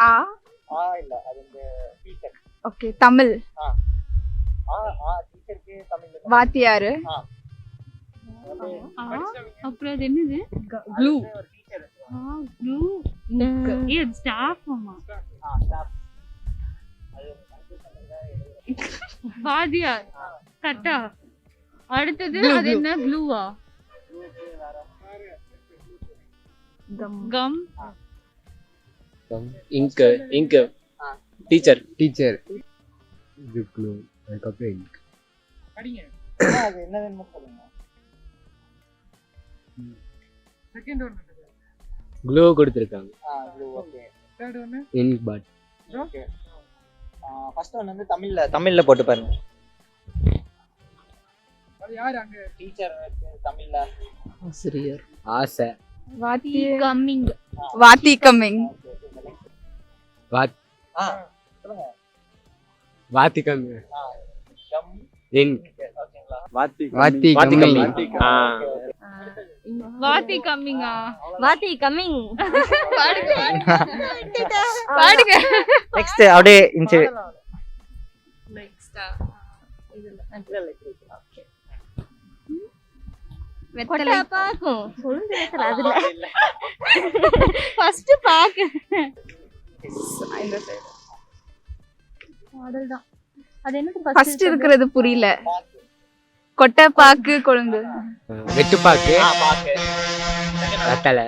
ஆ? ஆ இல்ல அது இந்த டீச்சர். ஓகே தமிழ். ஆ. ஆ டீச்சருக்கு தமிழ்ல வாத்தியாரு? அப்புறம் அது என்னது? Clue teacher. க்ளூ ஏ ஸ்டாஃப் அம்மா ஆ பண்ணுங்க. வாதியார் கரெக்டா? அடுத்தது அது என்ன? க்ளூவா come. Ink ink teacher teacher இது க்ளூ அதுக்கப்புறம் ink. படிங்க. ஆ, அது என்ன வேணுமோ சொல்லுங்க செகண்ட் ஒன் க்ளூ கொடுத்துருக்காங்க. ஆ clue okay third one ink pot okay first one வந்து தமிழ்ல தமிழ்ல போட்டு பாருங்க. அது யார் அங்க? டீச்சர் தமிழ்ல. ஆசிரியர். ஆசை. வாத்தி கம்மிங் வாத்தி கம்மிங் வாத்திகம். வாத்தி கம்மிங்கா? வாத்தி கம்மிங். பாடுங்க. பாடுங்க. நெக்ஸ்ட் அப்படியே இன்ச்சு. கொட்டை பாக்கும். சொல்லுங்க. சார் அதுல. ஃபர்ஸ்ட் பாக்கு. மாடல் தான். அது என்னது ஃபர்ஸ்ட் இருக்கிறது? புரியல. கொட்டை பாக்கு. கொழுந்து பாக்கு. வெத்தலை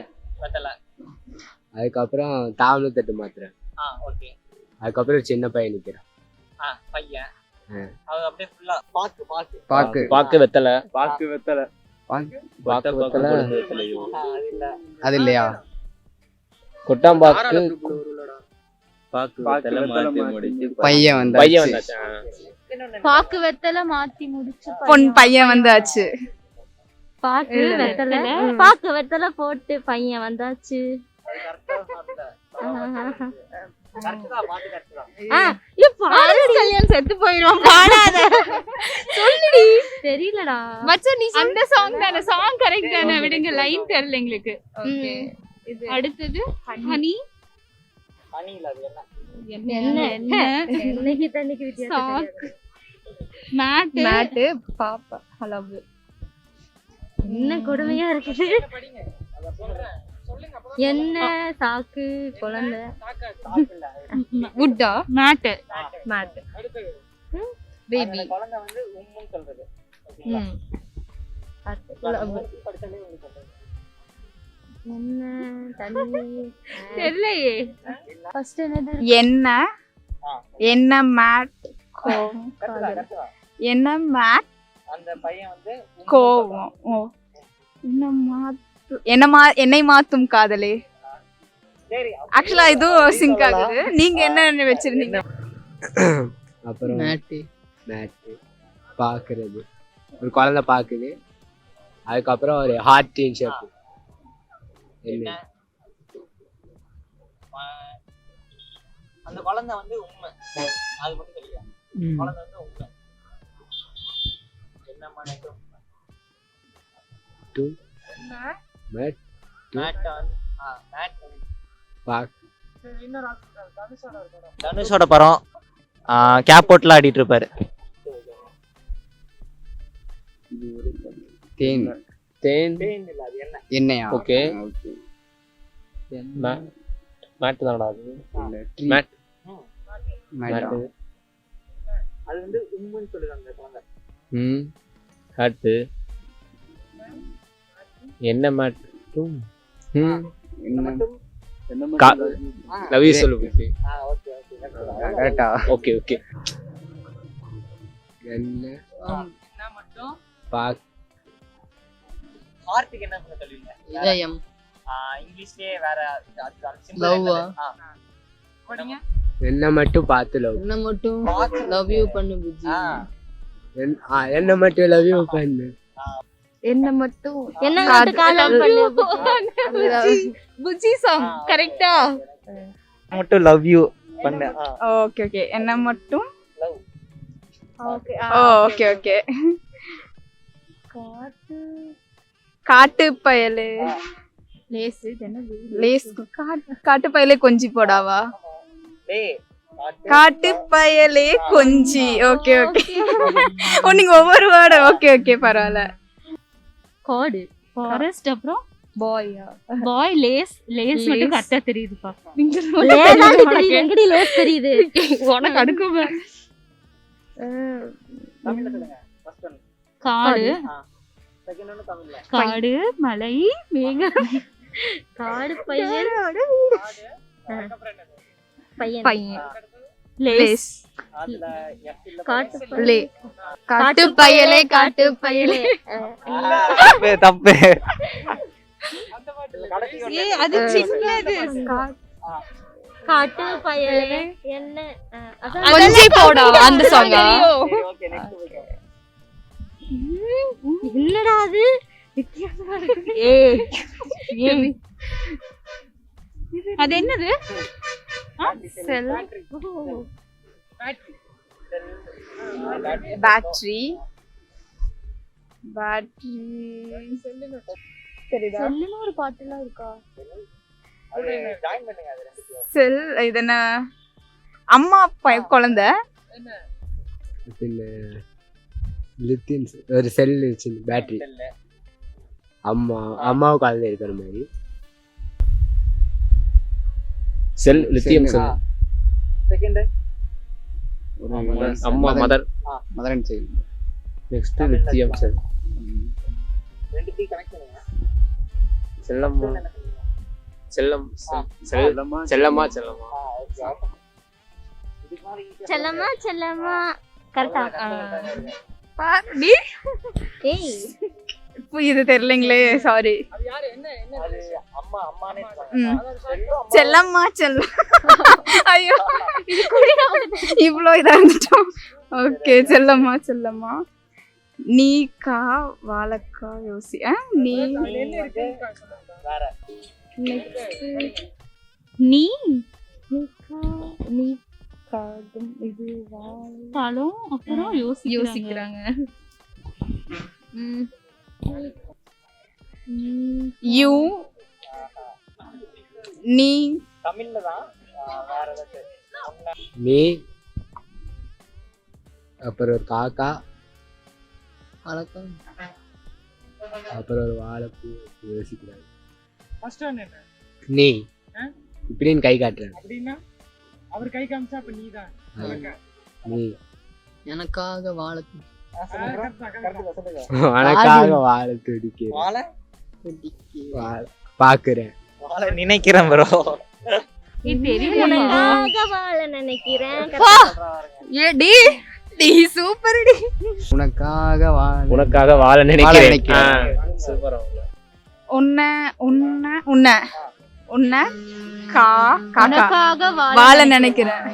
அதுக்கப்புறம் தாவணம் தட்டு மாத்திரேன் ஆ ஓகே. அதுக்கப்புறம் சின்ன பையன் நிக்கிறான். ஆ பையன். ஆ. அது அப்படியே ஃபுல்லா பாக்கு பாக்கு. பாக்கு. பாக்கு வெத்தலை. பாக்கு வெத்தலை. பாக்கு. பாக்கு வெத்தலை. ஆ, அது இல்ல. அது இல்லையா? கொட்டாம்பாக்கு பாக்கு வெத்தலை மாத்தி முடிச்சு பையன் வந்து பையன் வந்தாச்சு. ஆ. பாக்கு வெத்தல மாத்தி முடிச்சு பொன் பையன் வந்தாச்சு. பாக்கு. வெத்தலை. பாக்கு வெத்தலை போட்டு பையன் வந்தாச்சு. செத்து போயிடும் பாடாத. சொல்லுடி. தெரியலடா. மச்சான் நீ அந்த சாங் தானே? சாங் கரெக்ட் தானே? விடுங்க லைன் தெரியல எங்களுக்கு. அடுத்தது ஹனி. மணி இல்ல அது என்ன? மேட்டு. கொடுமையா இருக்குது? என்ன? சாக்கு குழந்தை. மேட் மாட்டு. அடுத்தது. பேபி குழந்தை வந்து உம்முன்னு சொல்றது. என்ன தண்ணி தெரியலையே. ஃபர்ஸ்ட் என்னது? என்ன? மேட் என்ன மேட் அந்த பையன் வந்து உம்முன்னு கோவம்? ஓ. என்ன மாத்து என்ன மா என்னை மாத்தும் காதலே? ஆக்சுவலா இதுவும் சிங்க் ஆகுது. நீங்க என்ன வச்சிருந்தீங்க? அப்புறம் மேட்டு மேட்டு பார்க்கறது ஒரு குழந்தை பார்க்குது அதுக்கப்புறம் ஒரு ஹார்ட் ஷேப் என்ன ஆ, அந்த குழந்தை வந்து உண்மை. அது மட்டும் தெரியும் குழந்தை வந்து உண்மை. என்ன மனைக்கும் டூ மேட் ஆ மேட் பாக் தனுஷோட படம். கேப் போட்டுல ஆடிட்டு இருப்பாரு. தேன் தேன் இல்ல அது என்ன என்னையா ஓகே மேட்டு தானடா அது. மேட் ம். மேடா. அது வந்து குழந்தை. ம். என்ன மேட்டும் ம். என்ன மட்டும் லவ் யூ சொல்லு ஓகே ஓகே கரெக்டா. ஓகே ஓகே என்ன? என்ன மட்டும்? பாக் ஹார்ட்டுக்கு என்ன பண்ண சொல்லுவீங்க? இதயம் இங்கிலீஷ்லயே வேற என்ன மட்டும் பார்த்து லவ் என்ன மட்டும் லவ் யூ பண்ணு புஜி என்ன மட்டும் லவ் யூ பண்ணு. என்ன மட்டும் என்ன பண்ணு? புஜி சாங் ஆ, கரெக்டா மட்டும் லவ் யூ பண்ணு. ஓகே ஓகே என்ன மட்டும். ஓகே ஓகே ஓகே காட்டு பயலு லேஸ் லேஸ் காட்டு பயலே கொஞ்சி போடாவா? காட்டு. பயலே கொஞ்சி. Okay okay. ஓ நீங்க ஒவ்வொரு வேர்டு ஓகே ஓகே பரவாயில்ல. காடு. ஃபாரஸ்ட் அப்புறம் பாயா பாய் லேஸ் லேஸ் மட்டும். கரெக்டா தெரியுது. எங்கடி லேஸ் தெரியுது. உனக்கு அடுக்கும் தமிழ்ல சொல்லுங்க. ஃபர்ஸ்ட் ஒன் காடு. காடு மலை மேகம். காடு பையன். பையன். பையன். லேஸ். காட்டு பயலே காட்டு பயலே. தப்பு தப்பு. அது சின்னது காட்டு பயலே என்ன? அந்த சாங்கா சரி, okay, next போய்க்கோ. என்னடா அது அது என்னது. பேட்டரி பேட்டரி செல்லுன்னு ஒரு பாட்டுலாம் இருக்கா? அது அது. செல் இது என்ன? அம்மா குழந்தை? லித்தியம் ஒரு செல் இருந்துச்சு பேட்டரி அம்மா அம்மாவுக்கு அதில் இருக்கிற மாதிரி. செல் லித்தியம் செல் அம்மா mother mother and child next lithium cell செல்லம்மா. செல்லம் செல்லம்மா செல்லம்மா செல்லம்மா. செல்லம்மா. செல்லம்மா கரெக்டா ஏய் இது தெரியலங்களே சாரி. செல்லம்மா செல்லம் ஐயோ இவ்வளோ இதா இருந்துட்டோம். ஓகே செல்லம்மா செல்லம்மா. நீ கா வாழக்கா யோசி ஆ நீ. நீ? நீ காகும் இது வாழ் பழம் அப்புறம் யோசிக்கிறாங்க. யூ நீ. தமிழ்ல தான் வேற ஏதாச்சும் നീ அப்புறம் ஒரு காக்கா. அப்புறம் ஒரு வாழைப்பூ யோசிக்கிறாங்க. ஃபர்ஸ்ட் ஒன் என்ன? நீ? இப்படின்னு கை காட்டுறேன் அப்படின்னா? அவர் கை காமிச்சா அப்ப நீ. தான் எனக்காக வாழ உனக்காக வாழை துடிக்கிறேன். வாழை? வாழை. பாக்குறேன். வாழை நினைக்கிறேன் ப்ரோ உனக்காக வாழ நினைக்கிறேன். உன்ன உன்ன உன்ன. உன்ன கா வாழ நினைக்கிறேன்.